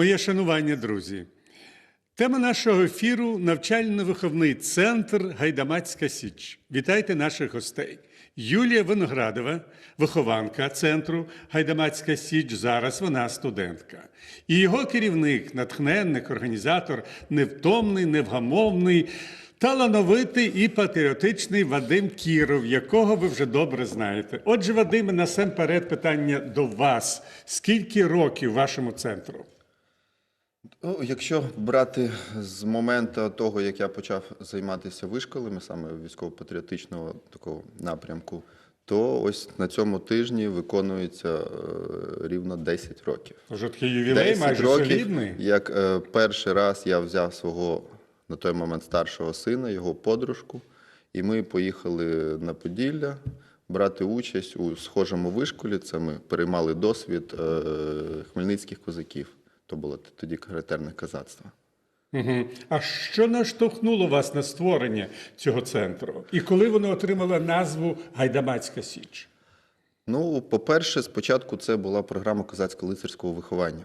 Моє шанування, друзі. Тема нашого ефіру навчально-виховний центр Гайдамацька Січ. Вітайте наших гостей. Юлія Виноградова, вихованка центру Гайдамацька Січ. Зараз вона студентка. І його керівник, натхненник, організатор, невтомний, невгамовний, талановитий і патріотичний Вадим Кіров, якого ви вже добре знаєте. Отже, Вадиме, насамперед питання до вас: скільки років вашому центру? Ну, якщо брати з моменту того, як я почав займатися вишколами, саме військово-патріотичного такого напрямку, то ось на цьому тижні виконується е, рівно 10 років. Тож такий ювілей майже солідний. як е, перший раз я взяв свого на той момент старшого сина, його подружку, і ми поїхали на Поділля брати участь у схожому вишколі. Це ми переймали досвід е, хмельницьких козаків. То було тоді характерне казацтво. Угу. А що наштовхнуло вас на створення цього центру? І коли воно отримало назву Гайдамацька Січ? Ну, по-перше, спочатку це була програма козацько-лицарського виховання,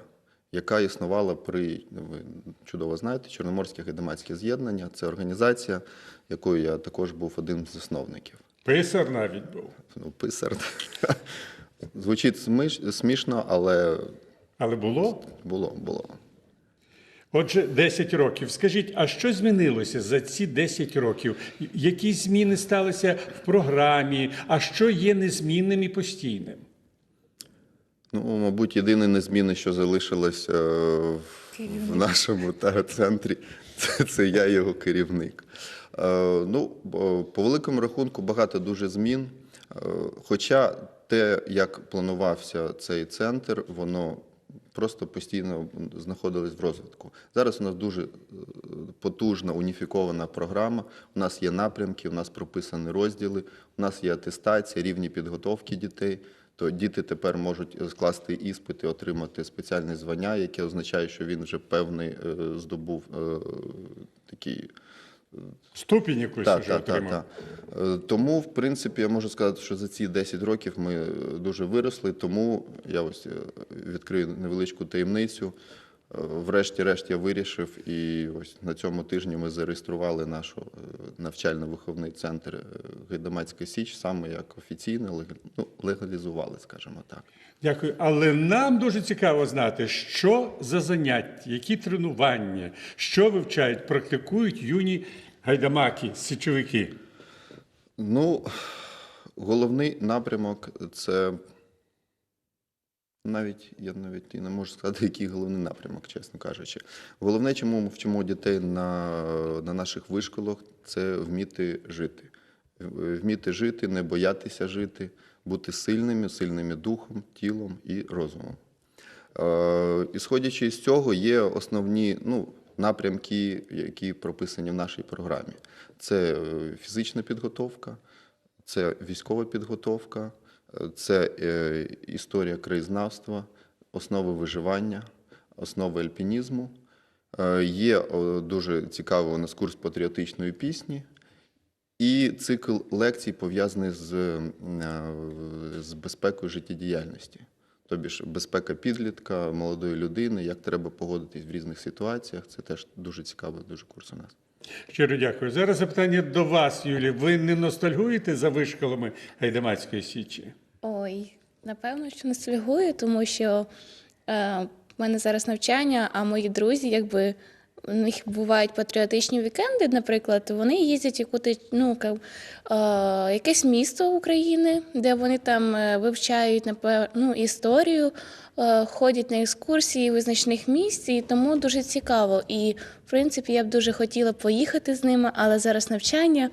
яка існувала при, ну, ви чудово знаєте, Чорноморське гайдамацьке з'єднання. Це організація, якою я також був одним з засновників. Писар навіть був. Ну, писар. Звучить смішно, але Але було? було, було. Отже, 10 років. Скажіть, а що змінилося за ці 10 років? Які зміни сталися в програмі? А що є незмінним і постійним? Ну, мабуть, єдине незмінне, що залишилось е, в, в нашому та, центрі, це, це я його керівник. Е, ну, по великому рахунку багато дуже змін. Е, хоча те, як планувався цей центр, воно просто постійно знаходилось в розвитку. Зараз у нас дуже е, потужна уніфікована програма. У нас є напрямки, у нас прописані розділи, у нас є атестація, рівні підготовки дітей. То діти тепер можуть скласти іспити, отримати спеціальне звання, яке означає, що він вже певний е, здобув е, такий Ступінь якусь так, вже так, так, отримав? так. Е, Тому, в принципі, я можу сказати, що за ці 10 років ми е, дуже виросли. Тому я ось е, відкрию невеличку таємницю. Врешті-решт я вирішив, і ось на цьому тижні ми зареєстрували наш навчально-виховний центр Гайдамацька Січ, саме як офіційно ну, легалізували, скажімо так. Дякую. Але нам дуже цікаво знати, що за заняття, які тренування, що вивчають, практикують юні гайдамаки, січовики. Ну, головний напрямок це навіть я навіть і не можу сказати, який головний напрямок, чесно кажучи. Головне, чому ми вчимо дітей на, на наших вишколах, це вміти жити. Вміти жити, не боятися жити, бути сильними, сильними духом, тілом і розумом. Е, Ісходячи з цього, є основні ну, напрямки, які прописані в нашій програмі. Це е, фізична підготовка, це військова підготовка, це е, історія краєзнавства, основи виживання, основи альпінізму. Е, Є дуже цікавий у нас курс патріотичної пісні. І цикл лекцій пов'язаний з, з безпекою життєдіяльності. Тобі ж безпека підлітка, молодої людини, як треба поводитись в різних ситуаціях. Це теж дуже цікавий дуже курс у нас. Щиро дякую. Зараз запитання до вас, Юлі. Ви не ностальгуєте за вишколами Гайдамацької січі? Ой, напевно, що ностальгую, тому що е, в мене зараз навчання, а мої друзі, якби них бувають патріотичні вікенди, наприклад, вони їздять в яку ну, якесь місто України, де вони там е, вивчають ну, історію, е, ходять на екскурсії визначних місць, і тому дуже цікаво. І, в принципі, я б дуже хотіла поїхати з ними, але зараз навчання.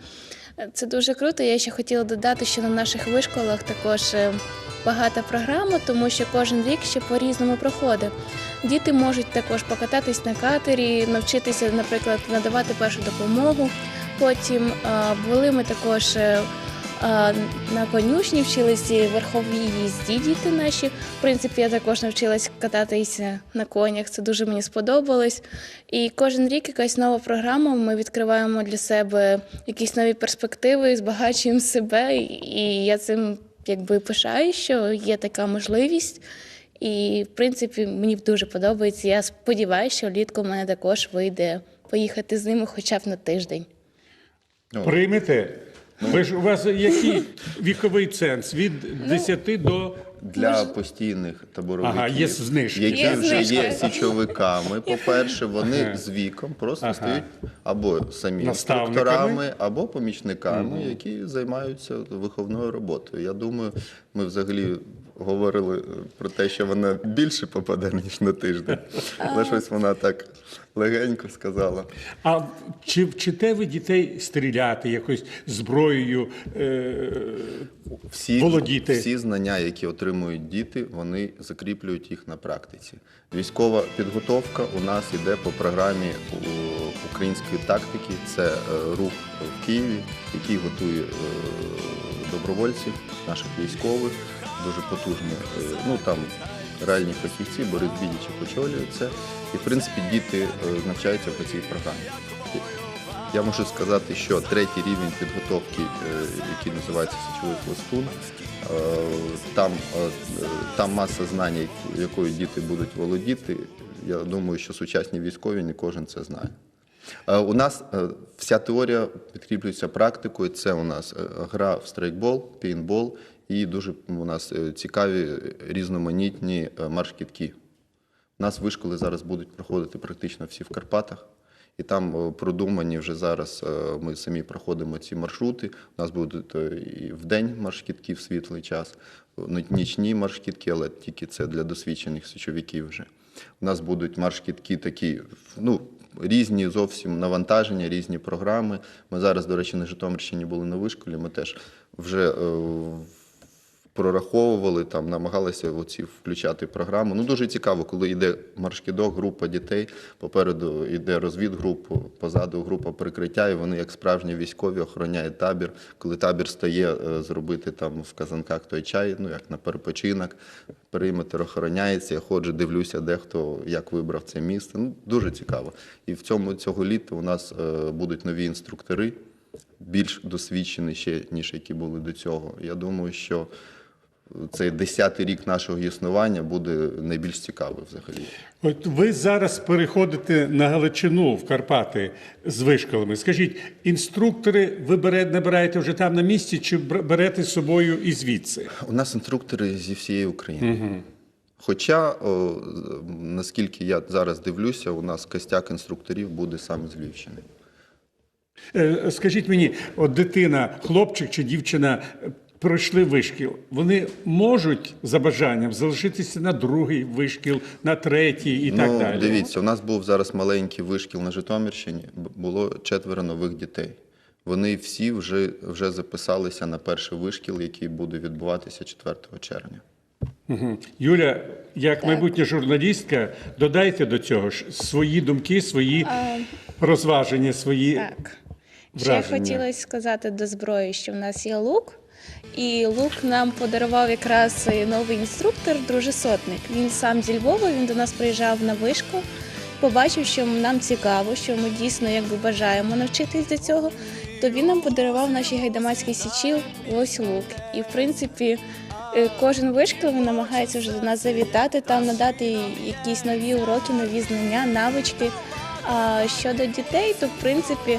Це дуже круто. Я ще хотіла додати, що на наших вишколах також е, багата програма, тому що кожен рік ще по-різному проходить. Діти можуть також покататись на катері, навчитися, наприклад, надавати першу допомогу. Потім були ми також е, на конюшні, вчилися верховій їзді діти наші. В принципі, я також навчилась кататися на конях. Це дуже мені сподобалось. І кожен рік якась нова програма. Ми відкриваємо для себе якісь нові перспективи, збагачуємо себе. І я цим якби пишаю, що є така можливість. І, в принципі, мені дуже подобається. Я сподіваюся, що влітку в мене також вийде поїхати з ними хоча б на тиждень. Приймете? Ви ж у вас який віковий ценз? Від Ну, 10 до Для постійних таборовиків, Ага, є знижки. які Є вже є січовиками. По-перше, вони Ага. з віком просто Ага. стають або самі Наставниками. інструкторами, або помічниками, які займаються виховною роботою. Я думаю, ми взагалі говорили про те, що вона більше попаде ніж на тиждень. Але щось вона так легенько сказала. А чи вчите ви дітей стріляти якось зброєю? Е... Всі, Володіти. всі знання, які отримують діти, вони закріплюють їх на практиці. Військова підготовка у нас йде по програмі української тактики. Це е, рух в Києві, який готує е, добровольців, наших військових, дуже потужні. е, Ну там реальні фахівці, Борис Бідічев очолює це. І в принципі діти е, навчаються по цій програмі. Я можу сказати, що третій рівень підготовки, е, який називається січовий пластун, е, там, там маса знань, якою діти будуть володіти. Я думаю, що сучасні військові не кожен це знає. У нас вся теорія підкріплюється практикою. Це у нас гра в страйкбол, пейнтбол і дуже у нас цікаві різноманітні марш-кітки. Нас вишколи зараз будуть проходити практично всі в Карпатах. І там е, продумані вже зараз е, ми самі проходимо ці маршрути. У нас будуть е, і в день маршкітки в світлий час, ну, нічні маршкітки, але тільки це для досвідчених січовиків вже. У нас будуть маршкітки такі, ну, різні зовсім навантаження, різні програми. Ми зараз, до речі, на Житомирщині були на вишколі. Ми теж вже е, прораховували, там намагалися оці включати програму. Ну дуже цікаво, коли йде маршкідок, група дітей. Попереду йде розвідгрупа, позаду група прикриття, і вони, як справжні військові, охороняють табір. Коли табір стає е, зробити там в казанках той чай, ну як на перепочинок, периметр охороняється. Я ходжу, дивлюся, де хто як вибрав це місце. Ну дуже цікаво. І в цьому цього літа у нас е, будуть нові інструктори більш досвідчені ще, ніж які були до цього. Я думаю, що цей десятий рік нашого існування буде найбільш цікавий взагалі. От ви зараз переходите на Галичину в Карпати з вишколами. Скажіть, інструктори ви набираєте вже там на місці чи берете з собою і звідси? У нас інструктори зі всієї України. Хоча, о, наскільки я зараз дивлюся, у нас костяк інструкторів буде саме з Львівщини. Е, Скажіть мені, от дитина, хлопчик чи дівчина пройшли вишкіл. Вони можуть за бажанням залишитися на другий вишкіл, на третій і так ну, далі. дивіться, у нас був зараз маленький вишкіл на Житомирщині, було четверо нових дітей. Вони всі вже, вже записалися на перший вишкіл, який буде відбуватися 4 червня. Мгм. Юля, як майбутня журналістка, додайте до цього ж свої думки, свої розваження, свої Так. Ще хотілося сказати до зброї, що в нас є лук. І лук нам подарував якраз новий інструктор, друже сотник. Він сам зі Львова, він до нас приїжджав на вишку, побачив, що нам цікаво, що ми дійсно якби бажаємо навчитись до цього. То він нам подарував нашій гайдамацькій січі ось лук. І в принципі, е, кожен вишкіл намагається вже до нас завітати, там надати якісь нові уроки, нові знання, навички. А щодо дітей, то в принципі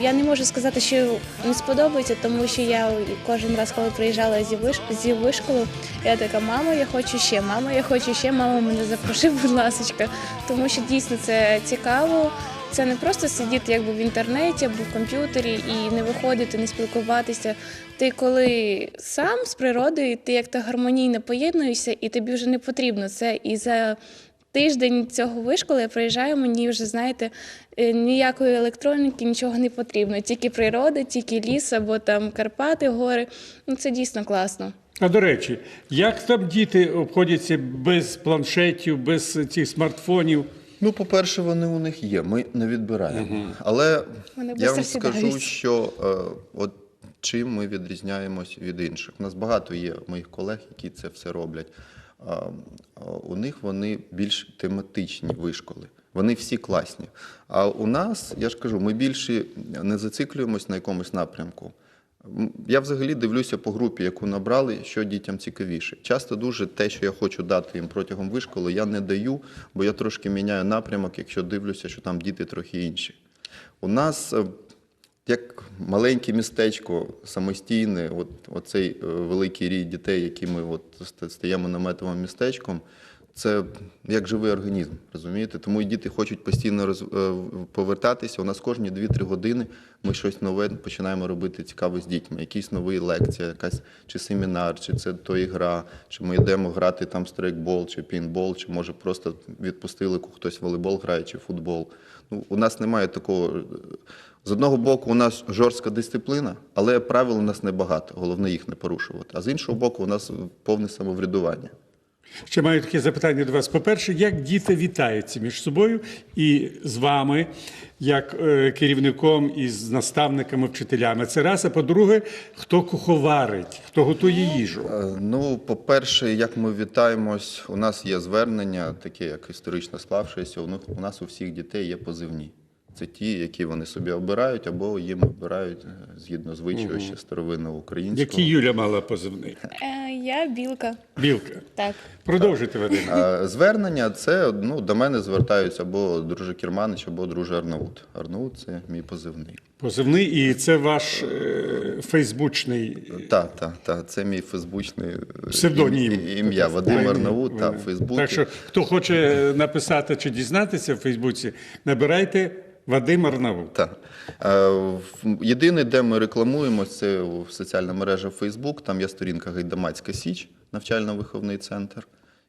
я не можу сказати, що не сподобається, тому що я кожен раз, коли приїжджала зі виш... зі вишколу, я така, мамо, я хочу ще, мамо, я хочу ще, мамо, мене запроши, будь ласка. Тому що дійсно це цікаво. Це не просто сидіти якби в інтернеті або в комп'ютері і не виходити, не спілкуватися. Ти коли сам з природою, ти як то гармонійно поєднуєшся, і тобі вже не потрібно це. І за тиждень цього вишколу я приїжджаю, мені вже знаєте, е, ніякої електроніки, нічого не потрібно. Тільки природа, тільки ліс або там Карпати, гори. Ну це дійсно класно. А до речі, як там діти обходяться без планшетів, без цих смартфонів? Ну, по-перше, вони у них є. Ми не відбираємо. Але Вони я вам скажу, що е, от чим ми відрізняємось від інших. У нас багато є моїх колег, які це все роблять. У них вони більш тематичні вишколи. Вони всі класні. А у нас, я ж кажу, ми більше не зациклюємось на якомусь напрямку. Я взагалі дивлюся по групі, яку набрали, що дітям цікавіше. Часто дуже те, що я хочу дати їм протягом вишколи, я не даю, бо я трошки міняю напрямок, якщо дивлюся, що там діти трохи інші. У нас е, як маленьке містечко самостійне, от, оцей е, великий рій дітей, які ми от стаємо наметовим містечком, це як живий організм, розумієте? Тому і діти хочуть постійно роз, е, повертатися. У нас кожні 2-3 години ми щось нове починаємо робити цікаве з дітьми. Якісь нові лекції, якась чи семінар, чи це то ігра, чи ми йдемо грати там стрейкбол, чи пінбол, чи може просто відпустили хтось волейбол грає, чи футбол. Ну, у нас немає такого. З одного боку, у нас жорстка дисципліна, але правил у нас небагато. Головне їх не порушувати. А з іншого боку, у нас повне самоврядування. Ще маю таке запитання до вас. По-перше, як діти вітаються між собою і з вами, як е, керівником і з наставниками, вчителями? Це раз. А по-друге, хто куховарить, хто готує їжу? Е, Ну, по-перше, як ми вітаємось, у нас є звернення, таке як історично склавшеся. У нас у всіх дітей є позивні. Це ті, які вони собі обирають, або їм обирають е, згідно звичаю ще старовинного українського. Які Юля мала позивний? Е, я білка. Білка. Так. Продовжуйте, Вадим. Звернення це ну, до мене звертаються або друже Керманич, або друже Арнаут. Арнаут це мій позивний. Позивний, і це ваш е, фейсбучний. Так, так, так. Це мій фейсбучний е, Псевдонім. ім'я Вадим Арнаут та в Фейсбуці. Так що, хто хоче написати чи дізнатися в Фейсбуці, набирайте Вадим Арнавут. Так. Е, Єдине, де ми рекламуємося, це в соціальна мережа Facebook. Там є сторінка Гайдамацька Січ, навчально-виховний центр.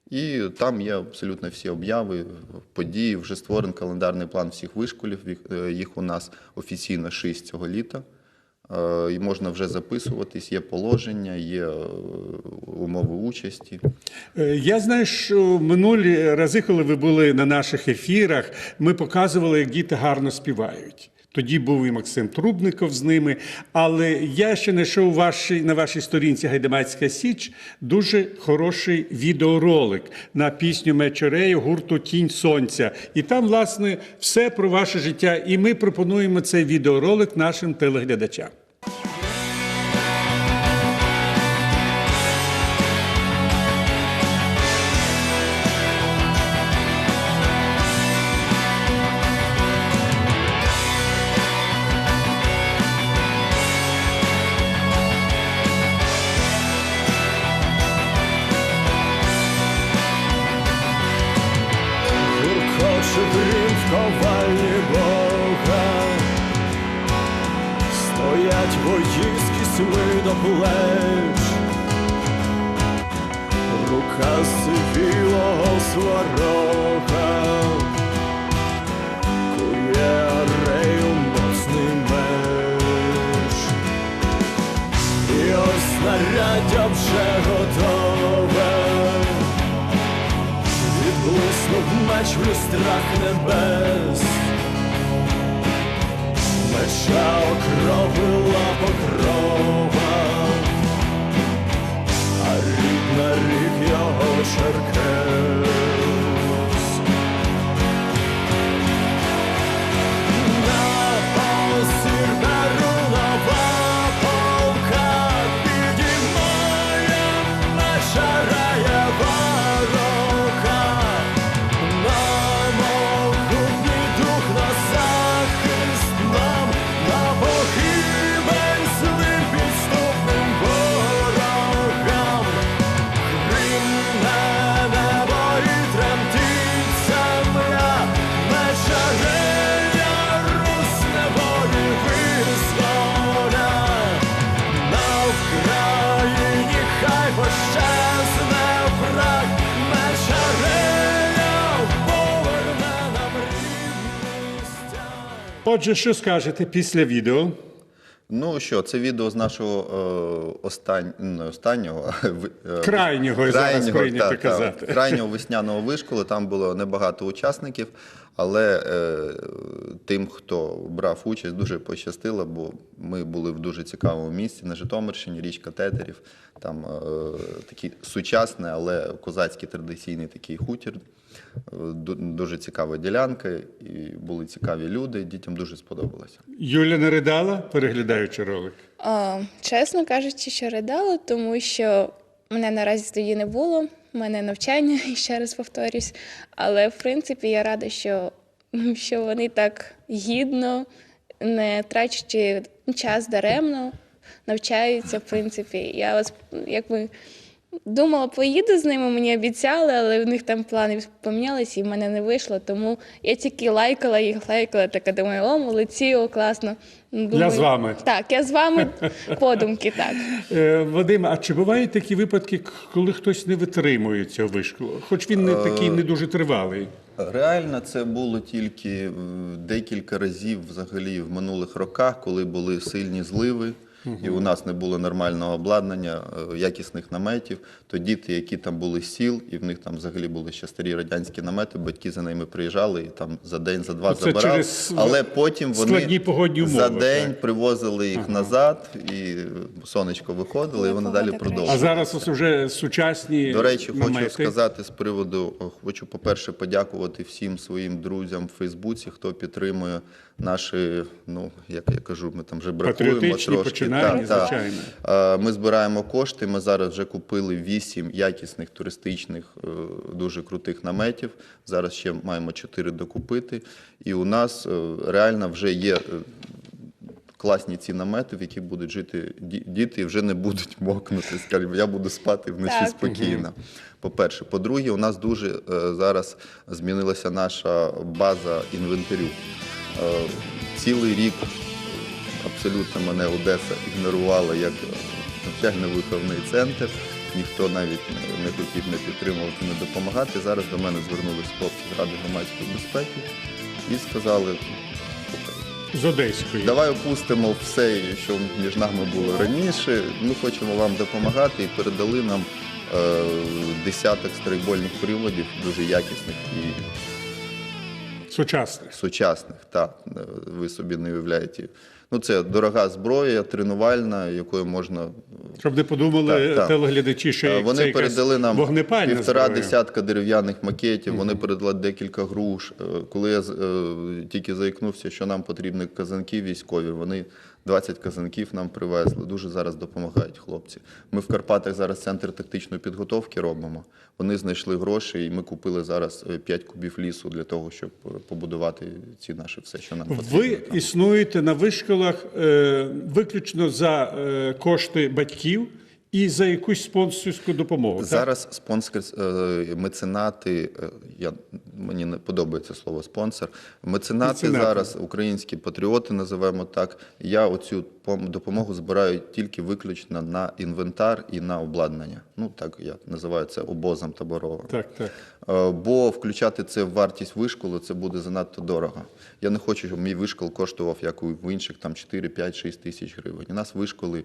І там є абсолютно всі обяви, події. Вже створений календарний план всіх вишколів. Е, Їх у нас офіційно шість цього літа. Е, І можна вже записуватись, є положення, є е, умови участі. Е, Я знаю, що минулі рази, коли ви були на наших ефірах, ми показували, як діти гарно співають. Тоді був і Максим Трубников з ними. Але я ще знайшов ваші, на вашій сторінці Гайдамацька Січ дуже хороший відеоролик на пісню Мечерею гурту Тінь Сонця. І там, власне, все про ваше життя. І ми пропонуємо цей відеоролик нашим телеглядачам. Рука сивілого сварога, кує моцний меч. І ось снаряддя вже готове. Відблиснув меч в люстрах небес, меча окропила покрова, а рік на рік Отже, що скажете після відео? Ну що, це відео з нашого е, остань... не останнього е, Крайнього, зараз прийнято та, та, казати. крайнього весняного вишколу. Там було небагато учасників, але е, тим, хто брав участь, дуже пощастило, бо ми були в дуже цікавому місці на Житомирщині, річка Тетерів. Там е, такий сучасний, але козацький традиційний такий хутір. Ду- дуже цікава ділянка, і були цікаві люди. Дітям дуже сподобалося. Юля не ридала, переглядаючи ролик. А, чесно кажучи, що ридала, тому що мене наразі тоді не було. У мене навчання, і ще раз повторюсь. Але в принципі я рада, що, що вони так гідно, не трачучи час даремно, навчаються. В принципі, я вас якби думала, поїду з ними, мені обіцяли, але в них там плани помінялися і в мене не вийшло. Тому я тільки лайкала їх, лайкала, така думаю, о, молодці, о, класно. Думаю, з вами. Так, я з вами подумки, так. Е, Вадим, а чи бувають такі випадки, коли хтось не витримує цього вишколу? Хоч він не такий не дуже тривалий. Реально, це було тільки е, декілька разів взагалі в минулих роках, коли були сильні зливи. І у нас не було нормального обладнання, е, якісних наметів. То діти, які там були з сіл, і в них там взагалі були ще старі радянські намети, батьки за ними приїжджали і там за день, за два Ну, це забирали. через Але потім вони складні погодні за день так. привозили їх назад, і сонечко виходило, і вони далі краще. А зараз ось вже сучасні До речі, хочу намети. сказати з приводу, хочу, по-перше, подякувати всім своїм друзям в Фейсбуці, хто підтримує наші, ну як я кажу, ми там вже бракуємо трошки. так. звичайно. Е, Ми збираємо кошти. Ми зараз вже купили вісім якісних туристичних е, дуже крутих наметів. Зараз ще маємо чотири докупити. І у нас е, реально вже є. Класні ці намети, в яких будуть жити діти, і вже не будуть мокнути. Скажімо, я буду спати вночі Так. спокійно. По-перше, по-друге, у нас дуже е, зараз змінилася наша база інвентарю. Е, цілий рік абсолютно мене Одеса ігнорувала як навчально-виховний центр. Ніхто навіть не- не хотів не підтримувати, не допомагати. Зараз до мене звернулись хлопці з Ради громадської безпеки і сказали, з Одеської. Давай опустимо все, що між нами було раніше. Ми хочемо вам допомагати і передали нам е, десяток стрейкбольних приводів, дуже якісних і Сучасних. сучасних. Так, ви собі не уявляєте. Ну, це дорога зброя, тренувальна, якою можна Щоб не подумали Так, так. телеглядачі, що Е, це Вони якась передали нам півтора зброя. десятка дерев'яних макетів, вони передали декілька груш. Е, Коли я е, тільки заікнувся, що нам потрібні казанки військові, вони 20 казанків нам привезли. Дуже зараз допомагають хлопці. Ми в Карпатах зараз центр тактичної підготовки робимо. Вони знайшли гроші, і ми купили зараз 5 кубів лісу для того, щоб е, побудувати ці наші все, що нам потрібно. Ви існуєте на вишколах е, виключно за е, кошти батьків і за якусь спонсорську допомогу. так? Зараз спонсор, е, меценати, е, я, мені не подобається слово спонсор. Меценати, Меценати. зараз українські патріоти, називаємо так. Я оцю пом- допомогу збираю тільки виключно на інвентар і на обладнання. Ну так я називаю це обозом таборовим. Так, так. Е, Бо включати це в вартість вишколу це буде занадто дорого. Я не хочу, щоб мій вишкол коштував, як у інших, там 4, 5, 6 тисяч гривень. У нас вишколи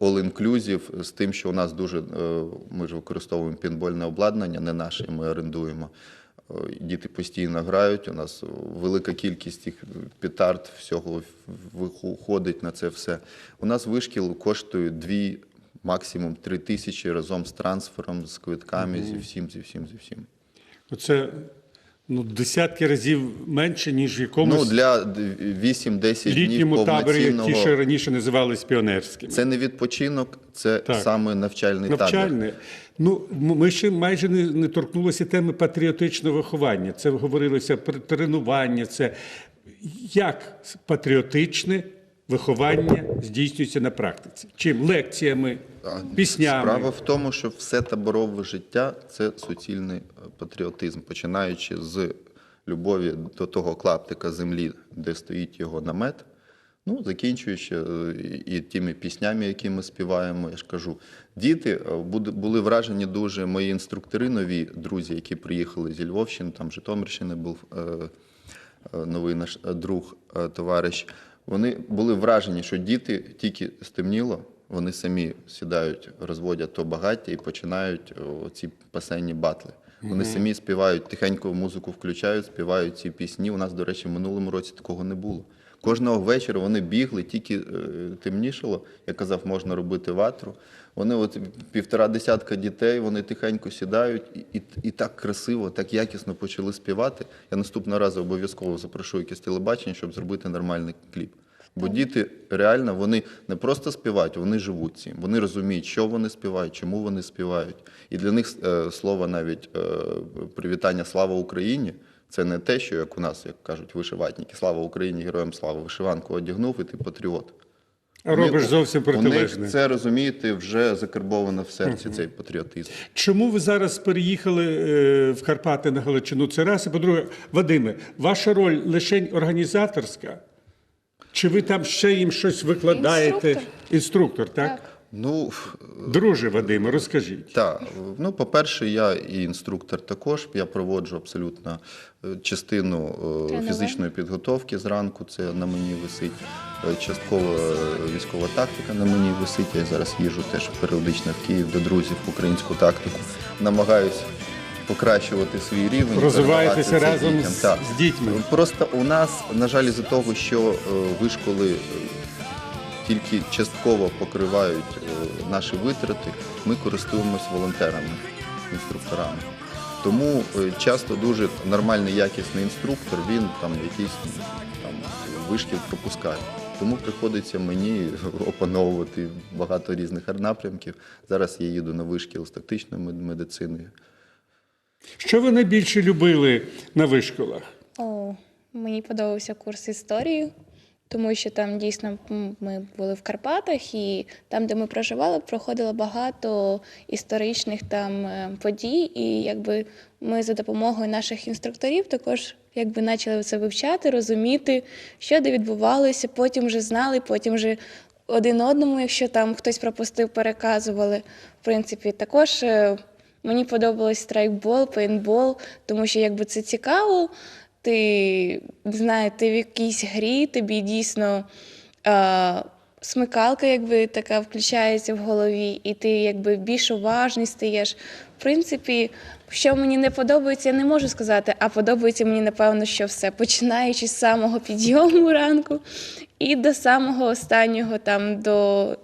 all-inclusive з тим, що у нас дуже, е, ми ж використовуємо пінбольне обладнання, не наше, ми орендуємо. Е, Діти постійно грають. У нас велика кількість їх петард, всього виходить на це все. У нас вишкіл коштує дві, максимум три тисячі разом з трансфером, з квитками, зі всім, зі всім, зі всім. Це ну, десятки разів менше, ніж в якомусь Ну, для д- 8-10 днів літньому таборі, ті, ще що раніше називались піонерськими. Це не відпочинок, це Так. саме навчальний табір. Навчальне. Ну, ми ще майже не, не торкнулися теми патріотичного виховання. Це говорилося про тренування. Це як патріотичне виховання здійснюється на практиці? Чим? Лекціями, піснями. Справа в тому, що все таборове життя це суцільний е, патріотизм, починаючи з любові до того клаптика землі, де стоїть його намет. Ну, закінчуючи е, і тими піснями, які ми співаємо, я ж кажу, діти е, були вражені дуже мої інструктори, нові друзі, які приїхали зі Львовщини, там Житомирщини був новий наш друг, товариш. Вони були вражені, що діти тільки стемніло, вони самі сідають, розводять то багаття і починають ці пасенні батли. Вони самі співають, тихенько музику включають, співають ці пісні. У нас, до речі, в минулому році такого не було. Кожного вечора вони бігли, тільки е, темнішало. Я казав, можна робити ватру. Вони от півтора десятка дітей, вони тихенько сідають і, і, і так красиво, так якісно почали співати. Я наступного разу обов'язково запрошу якесь телебачення, щоб зробити нормальний кліп. Бо діти реально вони не просто співають, вони живуть цим. Вони розуміють, що вони співають, чому вони співають. І для них е, слово навіть е, привітання Слава Україні це не те, що як у нас, як кажуть, вишиватники. Слава Україні, героям слава! Вишиванку одягнув і ти патріот. Робиш Вони- зовсім У протилежне. них це розумієте, вже закарбовано в серці цей патріотизм. Чому ви зараз переїхали е, в Карпати на Галичину? Це раз. І по-друге, Вадиме, ваша роль лише організаторська? Чи ви там ще їм щось викладаєте? Інструктор. Інструктор, так? Так. Ну Друже Вадиме, розкажіть. Так, ну по-перше, я і інструктор також. Я проводжу абсолютно е, частину е, Тренування. фізичної підготовки зранку. Це на мені висить. Е, Частково військова тактика на мені висить. Я зараз їжджу теж періодично в Київ до друзів в українську тактику. Намагаюсь покращувати свій рівень. Розвиваєтеся разом дітям. з- Так. дітьми. Просто у нас, на жаль, із-за того, що е, вишколи е, тільки частково покривають е, наші витрати, ми користуємось волонтерами, інструкторами. Тому часто дуже нормальний, якісний інструктор, він там якийсь там вишкіл пропускає. Тому приходиться мені опановувати багато різних напрямків. Зараз я їду на вишкіл з тактичною мед- медициною. Що ви найбільше любили на вишколах? О, мені подобався курс історії, тому що там дійсно ми були в Карпатах, і там, де ми проживали, проходило багато історичних там е, подій. І якби ми за допомогою наших інструкторів також якби почали це вивчати, розуміти, що де відбувалося, потім вже знали, потім вже один одному, якщо там хтось пропустив, переказували. В принципі, також. Мені подобалось страйкбол, пейнтбол, тому що якби це цікаво. Ти ти в якійсь грі, тобі дійсно е, смикалка якби така включається в голові, і ти якби більш уважний стаєш. В принципі, що мені не подобається, я не можу сказати, а подобається мені, напевно, що все, починаючи з самого підйому ранку і до самого останнього там до.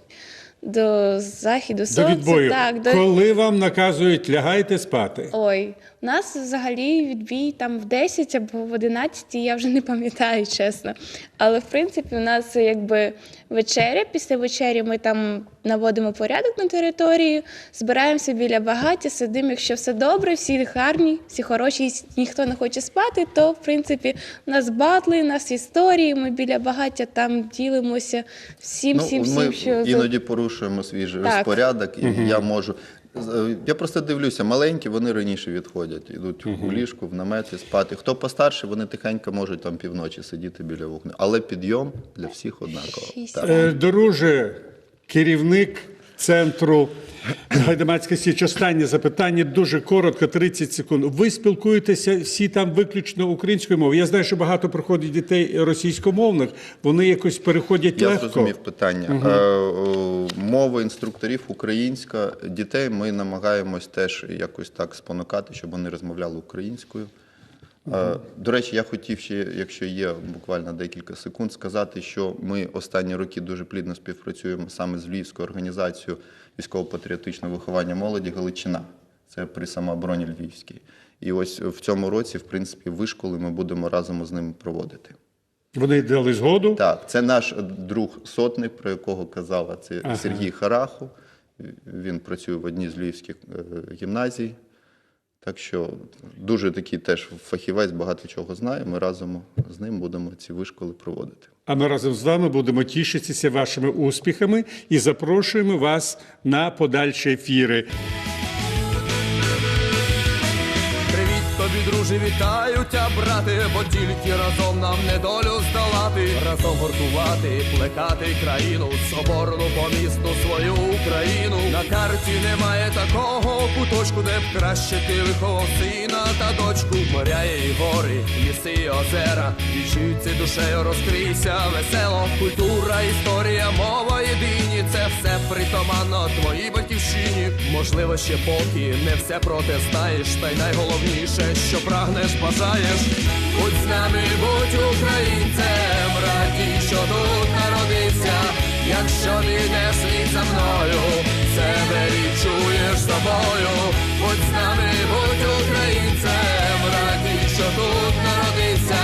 До західу До сонця. відбою. Так, до... Коли вам наказують лягайте спати? Ой, у нас взагалі відбій там в 10 або в 11, я вже не пам'ятаю, чесно. Але в принципі, у нас якби вечеря. Після вечері ми там наводимо порядок на території, збираємося біля багаття, сидимо. Якщо все добре, всі гарні, всі хороші, і ніхто не хоче спати, то в принципі у нас батли, у нас історії. Ми біля багаття там ділимося всім, всім, Ну, ми всім, що іноді порушуємо свій розпорядок, і я можу. З- Я просто дивлюся, маленькі вони раніше відходять, йдуть у ліжку, в наметі спати. Хто постарше, вони тихенько можуть там півночі сидіти біля вогню. Але підйом для всіх однаково. Е, Друже, керівник центру Гайдамацька Січ. Останнє запитання дуже коротко, 30 секунд. Ви спілкуєтеся всі там виключно українською мовою. Я знаю, що багато приходить дітей російськомовних. Вони якось переходять Я легко. зрозумів питання. Е, е, Мова інструкторів українська. Дітей ми намагаємось теж якось так спонукати, щоб вони розмовляли українською. Е, До речі, я хотів ще, якщо є буквально декілька секунд, сказати, що ми останні роки дуже плідно співпрацюємо саме з Львівською організацією військово-патріотичного виховання молоді Галичина. Це при самообороні Львівській. І ось в цьому році, в принципі, вишколи ми будемо разом з ними проводити. Вони дали згоду. Так, це наш друг сотник, про якого казала, це Ага. Сергій Хараху. Він працює в одній з львівських е, гімназій. Так що дуже такий теж фахівець, багато чого знає. Ми разом з ним будемо ці вишколи проводити. А ми разом з вами будемо тішитися вашими успіхами і запрошуємо вас на подальші ефіри. Друже, вітаю тя, брате, бо тільки разом нам недолю здолати, разом гуртувати, плекати країну, соборну по місту свою Україну. На карті немає такого куточку, де б краще ти виховав сина та дочку. Моря і гори, ліси і озера, вічуйся душею, розкрийся весело. Культура, історія, мова єдині, це все притаманно твоїй батьківщині. Можливо, ще поки не все про те знаєш, та й найголовніше, що прагнеш, бажаєш. Будь з нами, будь українцем, радій, що тут народився. Якщо підеш слід за мною, себе відчуєш собою. Будь з нами, будь українцем, радій, що тут народився.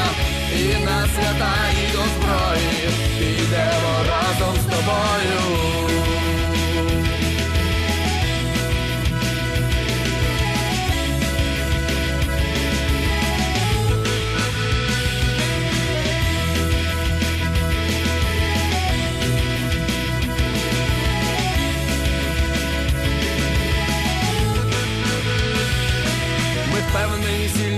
І на свята, і до зброї підемо разом з тобою.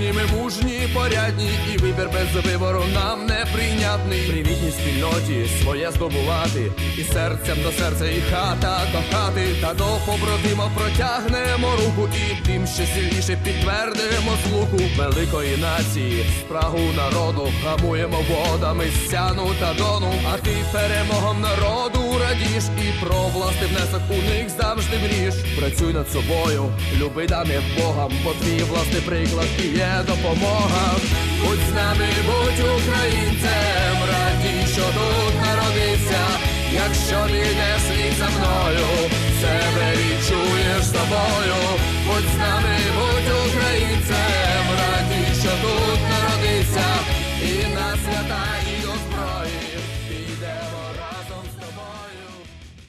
Впевнені, сильні, ми мужні, порядні, і вибір без вибору нам не прийнятний. Привітній спільноті своє здобувати, і серцем до серця, і хата до хати, та до побратима протягнемо руку, і тим ще сильніше підтвердимо злуку великої нації, спрагу народу, гамуємо водами сяну та дону, а ти перемогом народу радіш, і про власний внесок у них завжди мрієш. Працюй над собою, люби дане Богом, бо твій власний приклад і є допомога прав, будь з нами, будь українцем, радій, що тут народився, якщо ти не слід за мною, себе відчуєш тобою, будь з нами, будь українцем, радій.